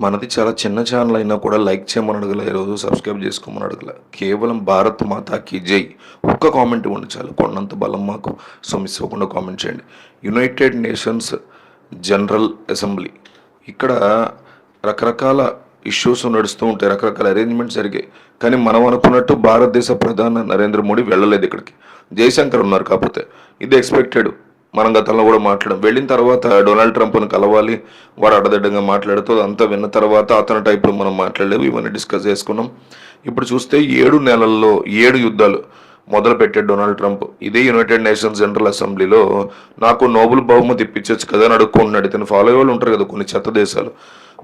మనది చాలా చిన్న ఛానల్ అయినా కూడా లైక్ చేయమని అడగల ఈరోజు సబ్స్క్రైబ్ చేసుకోమని అడగల. కేవలం భారత్ మాతాకి జై. ఒక్క కామెంట్ ఇవ్వండి చాలు. కొన్నంత బలం మాకు. సో మిస్ అవ్వకుండా కామెంట్ చేయండి. యునైటెడ్ నేషన్స్ జనరల్ అసెంబ్లీ ఇక్కడ రకరకాల ఇష్యూస్ నడుస్తూ ఉంటాయి. రకరకాల అరేంజ్మెంట్స్ జరిగాయి. కానీ మనం అనుకున్నట్టు భారతదేశ ప్రధాని నరేంద్ర మోడీ వెళ్ళలేదు ఇక్కడికి. జయశంకర్ ఉన్నారు కాకపోతే. ఇది ఎక్స్పెక్టెడ్ మనం గతంలో కూడా మాట్లాడాం వెళ్ళిన తర్వాత డొనాల్డ్ ట్రంప్ను కలవాలి వాడు అడదడ్డంగా మాట్లాడుతూ అంతా విన్న తర్వాత అతని టైప్లో మనం మాట్లాడలేవు ఇవన్నీ డిస్కస్ చేసుకున్నాం. ఇప్పుడు చూస్తే ఏడు నెలల్లో ఏడు యుద్ధాలు మొదలుపెట్టాడు డొనాల్డ్ ట్రంప్. ఇదే యునైటెడ్ నేషన్స్ జనరల్ అసెంబ్లీలో నాకు నోబెల్ బహుమతి ఇప్పించవచ్చు కదా అని అడుక్కుంటున్నాడు. ఇతను ఫాలో అయ్యే వాళ్ళు ఉంటారు కదా కొన్ని చెత్త దేశాలు.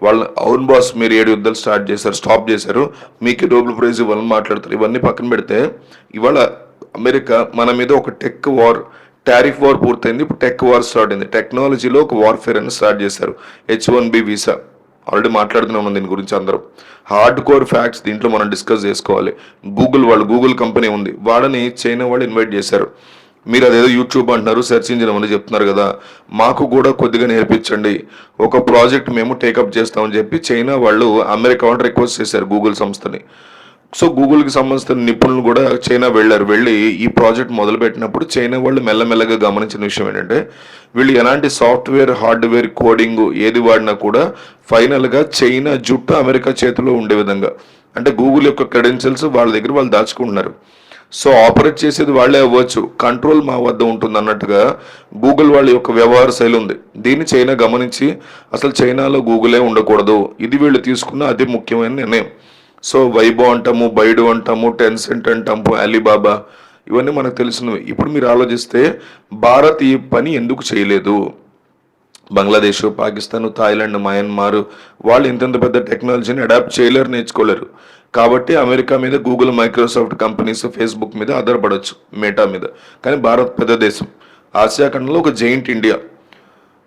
వాళ్ళ అవును బాస్ మీరు ఏడు యుద్ధాలు స్టార్ట్ చేశారు స్టాప్ చేశారు మీకు నోబెల్ ప్రైజ్ ఇవ్వాలని మాట్లాడతారు. ఇవన్నీ పక్కన పెడితే ఇవాళ అమెరికా మన మీద ఒక టెక్ వార్ టారిఫ్ వార్ పూర్తయింది. ఇప్పుడు టెక్ వార్ స్టార్ట్ అయింది. టెక్నాలజీలో ఒక వార్ఫేర్ అని స్టార్ట్ చేశారు. H one B visa. Already మాట్లాడుతున్నాం దీని గురించి అందరం. హార్డ్ కోర్ ఫ్యాక్ట్స్ దీంట్లో మనం డిస్కస్ చేసుకోవాలి. గూగుల్ వాళ్ళు గూగుల్ కంపెనీ ఉంది. వాళ్ళని చైనా వాళ్ళు ఇన్వైట్ చేశారు. మీరు అదేదో యూట్యూబ్ అంటున్నారు సెర్చ్ ఇంజిన్ అని చెప్తున్నారు కదా. మాకు కూడా కొద్దిగా నేర్పించండి. ఒక ప్రాజెక్ట్ మేము టేకప్ చేస్తామని చెప్పి చైనా వాళ్ళు అమెరికా వాళ్ళు రిక్వెస్ట్ చేశారు గూగుల్ సంస్థని. సో గూగుల్కి సంబంధించిన నిపుణులు కూడా చైనా వెళ్ళారు. వెళ్ళి ఈ ప్రాజెక్ట్ మొదలుపెట్టినప్పుడు చైనా వాళ్ళు మెల్లమెల్లగా గమనించిన విషయం ఏంటంటే వీళ్ళు ఎలాంటి సాఫ్ట్వేర్ హార్డ్వేర్ కోడింగ్ ఏది వాడినా కూడా ఫైనల్గా చైనా జుట్టు అమెరికా చేతిలో ఉండే విధంగా అంటే గూగుల్ యొక్క క్రెడెన్షియల్స్ వాళ్ళ దగ్గర వాళ్ళు దాచుకుంటున్నారు. సో ఆపరేట్ చేసేది వాళ్ళే అవ్వచ్చు. కంట్రోల్ మా వద్ద ఉంటుంది అన్నట్టుగా గూగుల్ వాళ్ళ యొక్క వ్యవహార శైలి ఉంది. దీన్ని చైనా గమనించి అసలు చైనాలో గూగులే ఉండకూడదు. ఇది వీళ్ళు తీసుకున్న అతి ముఖ్యమైన నిర్ణయం. సో వైబో అంటాము బైడు అంటాము టెన్సెంట్ అంటాము అలీబాబా ఇవన్నీ మనకు తెలిసినవి. ఇప్పుడు మీరు ఆలోచిస్తే భారత్ ఈ పని ఎందుకు చేయలేదు? బంగ్లాదేశ్ పాకిస్తాన్ థాయిలాండ్ మయన్మార్ వాళ్ళు ఇంతంత పెద్ద టెక్నాలజీని అడాప్ట్ చేయలేరు నేర్చుకోలేరు. కాబట్టి అమెరికా మీద గూగుల్ మైక్రోసాఫ్ట్ కంపెనీస్ ఫేస్బుక్ మీద ఆధారపడవచ్చు మేటా మీద. కానీ భారత్ పెద్ద దేశం. ఆసియా ఖండంలో ఒక జైంట్ ఇండియా.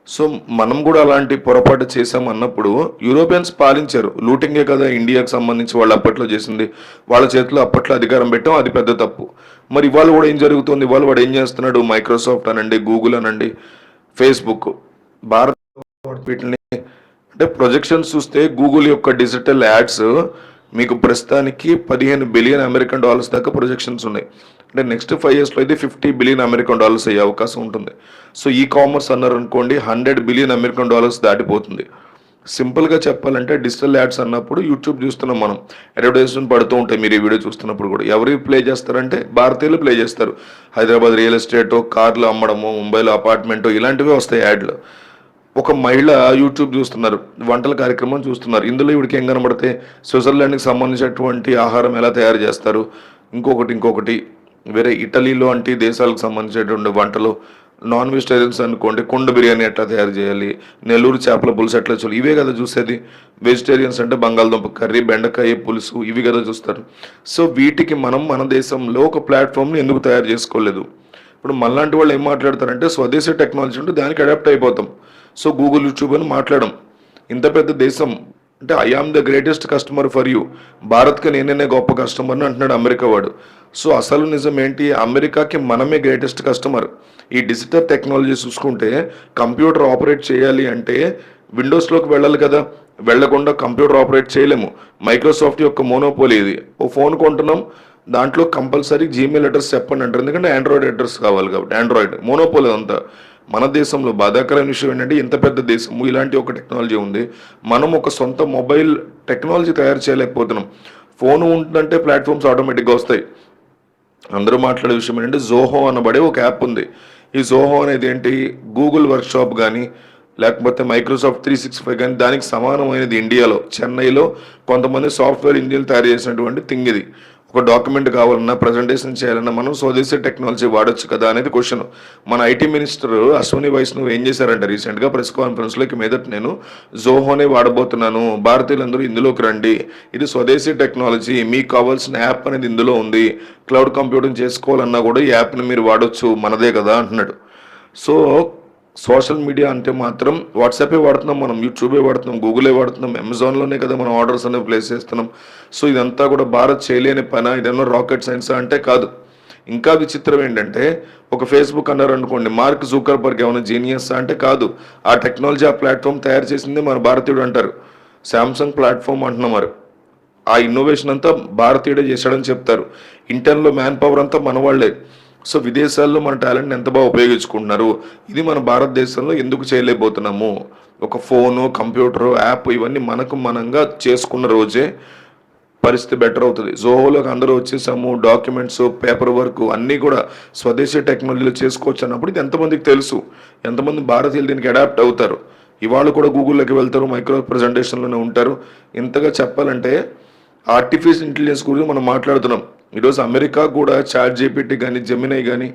సో మనం కూడా అలాంటి పొరపాటు చేసాం అన్నప్పుడు యూరోపియన్స్ పాలించారు. లూటింగే కదా ఇండియాకి సంబంధించి వాళ్ళు అప్పట్లో చేసింది. వాళ్ళ చేతిలో అప్పట్లో అధికారం పెట్టాం అది పెద్ద తప్పు. మరి ఇవాళ కూడా ఏం జరుగుతుంది? ఇవాళ వాడు ఏం చేస్తున్నాడు? మైక్రోసాఫ్ట్ అనండి గూగుల్ అనండి ఫేస్బుక్ భారత్ వీటిని అంటే ప్రొజెక్షన్స్ చూస్తే గూగుల్ యొక్క డిజిటల్ యాడ్స్ మీకు ప్రస్తుతానికి పదిహేను బిలియన్ అమెరికన్ డాలర్స్ దాకా ప్రొజెక్షన్స్ ఉన్నాయి. అంటే నెక్స్ట్ ఫైవ్ ఇయర్స్లో అయితే ఫిఫ్టీ బిలియన్ అమెరికన్ డాలర్స్ అయ్యే అవకాశం ఉంటుంది. సో ఈ కామర్స్ అన్నారు అనుకోండి హండ్రెడ్ బిలియన్ అమెరికన్ డాలర్స్ దాటిపోతుంది సింపుల్గా చెప్పాలంటే డిజిటల్ యాడ్స్ అన్నప్పుడు యూట్యూబ్ చూస్తున్నాం మనం. అడ్వర్టైజ్మెంట్ పడుతూ ఉంటాయి మీరు ఈ వీడియో చూస్తున్నప్పుడు కూడా. ఎవరు ప్లే చేస్తారంటే భారతీయులు ప్లే చేస్తారు. హైదరాబాద్ రియల్ ఎస్టేట్ కార్లు అమ్మడము ముంబైలో అపార్ట్మెంట్ ఇలాంటివి వస్తాయి యాడ్లు ఒక మహిళ యూట్యూబ్ చూస్తున్నారు వంటల కార్యక్రమం చూస్తున్నారు. ఇందులో ఇవిడికి ఏం కనబడితే స్విట్జర్లాండ్కి సంబంధించినటువంటి ఆహారం ఎలా తయారు చేస్తారు? ఇంకొకటి ఇంకొకటి. వేరే ఇటలీలో వంటి దేశాలకు సంబంధించినటువంటి వంటలు నాన్ వెజిటేరియన్స్ అనుకోండి కుండ బిర్యానీ ఎట్లా తయారు చేయాలి నెల్లూరు చేపల పులుసు ఎట్లా చూడాలి ఇవే కదా చూసేది. వెజిటేరియన్స్ అంటే బంగాళదుంప కర్రీ బెండకాయ పులుసు ఇవి కదా చూస్తారు. సో వీటికి మనం మన దేశంలో ఒక ప్లాట్ఫామ్ని ఎందుకు తయారు చేసుకోలేదు? ఇప్పుడు మనలాంటి వాళ్ళు ఏం మాట్లాడతారంటే స్వదేశీ టెక్నాలజీ ఉంటే దానికి అడాప్ట్ అయిపోతాం. సో గూగుల్ యూట్యూబ్ అని మాట్లాడడం ఇంత పెద్ద దేశం అంటే I am the greatest customer for you భారత్కి నేనే గొప్ప కస్టమర్ని అంటున్నాడు అమెరికా వాడు. సో అసలు నిజం ఏంటి? అమెరికాకి మనమే గ్రేటెస్ట్ కస్టమర్ ఈ డిజిటల్ టెక్నాలజీ చూసుకుంటే కంప్యూటర్ ఆపరేట్ చేయాలి అంటే విండోస్లోకి వెళ్ళాలి కదా. వెళ్ళకుండా కంప్యూటర్ ఆపరేట్ చేయలేము. మైక్రోసాఫ్ట్ యొక్క మోనోపోలి ఇది. ఓ ఫోన్ కొంటున్నాం. దాంట్లో కంపల్సరీ జీమెయిల్ అడ్రస్ చెప్పండి అంటారు. ఎందుకంటే ఆండ్రాయిడ్ అడ్రస్ కావాలి కాబట్టి. ఆండ్రాయిడ్ మోనోపోలి అంతా. మన దేశంలో బాధాకరమైన విషయం ఏంటంటే ఇంత పెద్ద దేశము ఇలాంటి ఒక టెక్నాలజీ ఉంది. మనం ఒక సొంత మొబైల్ టెక్నాలజీ తయారు చేయలేకపోతున్నాం. ఫోన్ ఉంటుందంటే ప్లాట్ఫామ్స్ ఆటోమేటిక్గా వస్తాయి. అందరూ మాట్లాడే విషయం ఏంటంటే జోహో అనబడే ఒక యాప్ ఉంది. ఈ జోహో అనేది ఏంటి? గూగుల్ వర్క్షాప్ కానీ లేకపోతే మైక్రోసాఫ్ట్ త్రీ సిక్స్ ఫైవ్ కానీ దానికి సమానమైనది ఇండియాలో చెన్నైలో కొంతమంది సాఫ్ట్వేర్ ఇంజనీర్లు తయారు చేసినటువంటి థింగ్ ఇది. ఒక డాక్యుమెంట్ కావాలన్నా ప్రజెంటేషన్ చేయాలన్నా మనం స్వదేశీ టెక్నాలజీ వాడొచ్చు కదా అనేది క్వశ్చన్ మన ఐటీ మినిస్టర్ అశ్విని వైష్ణవ్ ఏం చేశారంటే రీసెంట్గా ప్రెస్ కాన్ఫరెన్స్లోకి మీదట నేను జోహోనే వాడబోతున్నాను. భారతీయులందరూ ఇందులోకి రండి. ఇది స్వదేశీ టెక్నాలజీ మీకు కావాల్సిన యాప్ అనేది ఇందులో ఉంది. క్లౌడ్ కంప్యూటింగ్ చేసుకోవాలన్నా కూడా ఈ యాప్ని మీరు వాడొచ్చు. మనదే కదా అంటున్నాడు. సో సోషల్ మీడియా అంటే మాత్రం వాట్సాపే వాడుతున్నాం మనం యూట్యూబే వాడుతున్నాం గూగులే వాడుతున్నాం అమెజాన్లోనే కదా మనం ఆర్డర్స్ అనేవి ప్లేస్ చేస్తున్నాం. సో ఇదంతా కూడా భారత్ చేయలేని పని ఇదేమో రాకెట్ సైన్స్ అంటే కాదు. ఇంకా విచిత్రం ఏంటంటే ఒక ఫేస్బుక్ అన్నారు అనుకోండి మార్క్ జూకర్బర్గ్ ఏమైనా జీనియస్ అంటే కాదు. ఆ టెక్నాలజీ ఆ ప్లాట్ఫామ్ తయారు చేసింది మన భారతీయుడు అంటారు. శాంసంగ్ ప్లాట్ఫామ్ అంటున్నారు ఆ ఇన్నోవేషన్ అంతా భారతీయుడే చేశాడని చెప్తారు. ఇంటర్న్లో మ్యాన్ పవర్ అంతా మన వాళ్ళే సో విదేశాల్లో మన టాలెంట్ని ఎంత బాగా ఉపయోగించుకుంటున్నారు? ఇది మన భారతదేశంలో ఎందుకు చేయలేకపోతున్నాము? ఒక ఫోను కంప్యూటరు యాప్ ఇవన్నీ మనకు మనంగా చేసుకున్న రోజే పరిస్థితి బెటర్ అవుతుంది. జోహోలోకి అందరూ వచ్చేసాము డాక్యుమెంట్స్ పేపర్ వర్క్ అన్నీ కూడా స్వదేశీ టెక్నాలజీలో చేసుకోవచ్చు అన్నప్పుడు ఇది ఎంతమందికి తెలుసు? ఎంతమంది భారతీయులు దీనికి అడాప్ట్ అవుతారు? ఇవాళ కూడా గూగుల్లోకి వెళ్తారు మైక్రో ప్రజెంటేషన్లోనే ఉంటారు. ఇంతగా చెప్పాలంటే ఆర్టిఫిషియల్ ఇంటెలిజెన్స్ గురించి మనం మాట్లాడుతున్నాం. ఈరోజు అమెరికా కూడా చాట్ జీపీటీ కానీ జమినై కానీ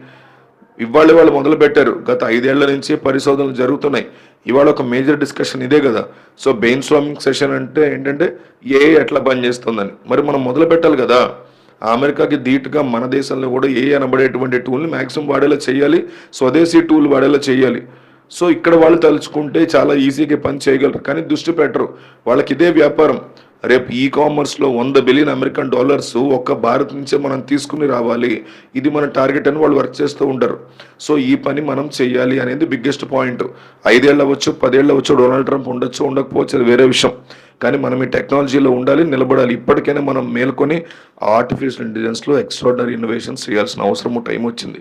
ఇవాళ వాళ్ళు మొదలు పెట్టారు గత ఐదేళ్ళ నుంచి పరిశోధనలు జరుగుతున్నాయి. ఇవాళ ఒక మేజర్ డిస్కషన్ ఇదే కదా. సో బెయిన్ స్వామింగ్ సెషన్ అంటే ఏంటంటే ఏ ఎట్లా పనిచేస్తుందని. మరి మనం మొదలు పెట్టాలి కదా. అమెరికాకి ధీటుగా మన దేశంలో కూడా ఏ అనబడేటువంటి టూల్ని మ్యాక్సిమం వాడేలా చేయాలి. స్వదేశీ టూల్ వాడేలా చేయాలి. సో ఇక్కడ వాళ్ళు తలుచుకుంటే చాలా ఈజీగా పని చేయగలరు. కానీ దృష్టి పెట్టరు. వాళ్ళకి ఇదే వ్యాపారం. రేపు ఈ కామర్స్లో వంద బిలియన్ అమెరికన్ డాలర్స్ ఒక్క భారత్ నుంచే మనం తీసుకుని రావాలి. ఇది మన టార్గెట్ అని వాళ్ళు వర్క్ చేస్తూ ఉంటారు సో ఈ పని మనం చేయాలి అనేది బిగ్గెస్ట్ పాయింట్ ఐదేళ్ళు అవ్వచ్చు పదేళ్ళు అవ్వచ్చు డొనాల్డ్ ట్రంప్ ఉండొచ్చు ఉండకపోవచ్చు అది వేరే విషయం. కానీ మనం ఈ టెక్నాలజీలో ఉండాలి నిలబడాలి. ఇప్పటికైనా మనం మేల్కొని ఆర్టిఫిషియల్ ఇంటెలిజెన్స్లో ఎక్స్ట్రాడనరీ ఇన్నోవేషన్స్ చేయాల్సిన అవసరము టైం వచ్చింది.